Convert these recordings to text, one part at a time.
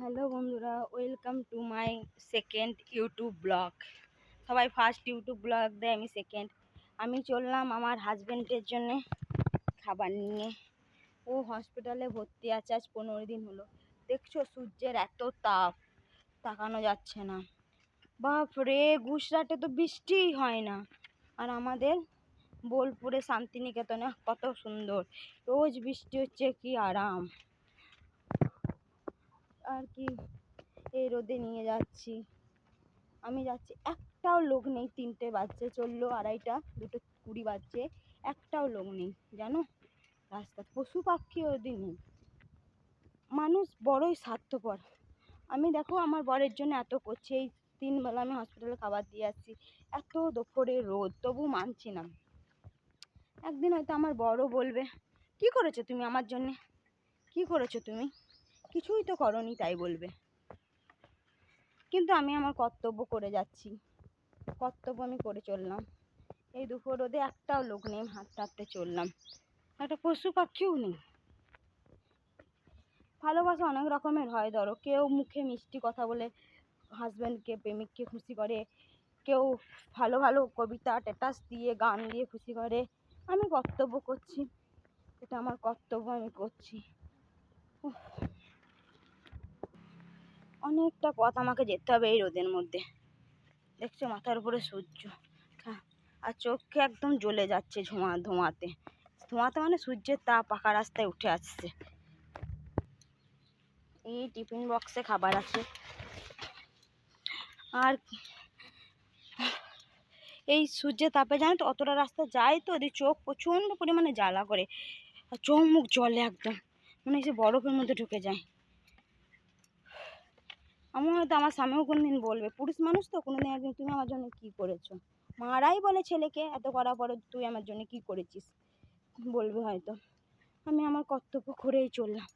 Hello বন্ধুরা, welcome to my second YouTube blog. সবাই first YouTube blog দেয়, আমি সেকেন্ড। আমি চললাম আমার হাজব্যান্ডের জন্যে খাবার নিয়ে। ও হসপিটালে ভর্তি আছে, আজ পনেরো দিন হলো। দেখছ সূর্যের এত তাপ, তাকানো যাচ্ছে না। বাপরে গুজরাটে তো বৃষ্টিই হয় না। আর আমাদের বোলপুরে শান্তিনিকেতনে কত সুন্দর। রোজ বৃষ্টি হচ্ছে, কি আরাম। আর কি এই রোদে নিয়ে যাচ্ছি। আমি যাচ্ছি, একটাও লোক নেই, তিনটে বাজছে, চলল আড়াইটা, দুটো কুড়ি বাজছে, একটাও লোক নেই, জানো? রাস্তা পশু পাখি ওদের নেই। মানুষ বড়ই স্বার্থপর। আমি দেখো, আমার বরের জন্য এত করছি, এই তিন বেলা আমি হসপিটালে খাবার দিয়ে আসছি, এত দুপুরে রোদ, তবু মানছি না। একদিন হয়তো আমার বড়ও বলবে, কি করেছ তুমি আমার জন্যে? কি করেছ তুমি? কিছুই তো করনি, তাই বলবে। কিন্তু আমি আমার কর্তব্য করে যাচ্ছি। কর্তব্য আমি করে চললাম। এই দুপুর রোদে একটাও লোক নেই হাঁটতে হাঁটতে চললাম। একটা পশু পাখিও নেই। ভালোবাসা অনেক রকমের হয়, ধরো। কেউ মুখে মিষ্টি কথা বলে হাজব্যান্ডকে প্রেমিককে খুশি করে। কেউ ভালো ভালো কবিতা স্ট্যাটাস দিয়ে, গান দিয়ে খুশি করে। আমি কর্তব্য করছি। এটা আমার কর্তব্য, আমি করছি। অনেকটা পথ আমাকে যেতে হবে এই রোদের মধ্যে। দেখছ মাথার উপরে সূর্য। আর চোখে একদম জ্বলে যাচ্ছে ধোঁয়া, ধোঁয়াতে। ধোঁয়াতে মানে সূর্যের তাপ পাকা রাস্তায় উঠে আসছে। এই টিফিন বক্সে খাবার আছে। আর এই সূর্যের তাপে জানো তো অতটা রাস্তা যায় তো, ওদের চোখ প্রচণ্ড পরিমাণে জ্বালা করে। চোখ মুখ জলে একদম। মনে হচ্ছে বরফের মধ্যে ঢুকে যায়। আমার হয়তো আমার স্বামীও কোনো দিন বলবে, পুরুষ মানুষ তো কোনো দিন একদিন তুমি আমার জন্য কী করেছ? মারাই বলে ছেলেকে, এত করার পরে তুই আমার জন্য কী করেছিস? বলবে হয়তো। আমি আমার কর্তব্য করেই চললাম।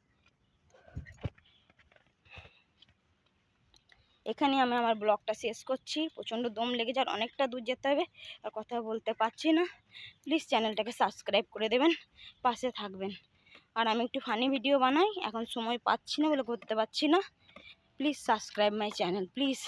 এখানে আমি আমার ব্লগটা শেষ করছি। প্রচণ্ড দম লেগে যাওয়ার অনেকটা দূর যেতে হবে, আর কথা বলতে পারছি না। প্লিজ চ্যানেলটাকে সাবস্ক্রাইব করে দেবেন, পাশে থাকবেন। আর আমি একটু ফানি ভিডিও বানাই, এখন সময় পাচ্ছি না বলে করতে পারছি না। Please subscribe my channel please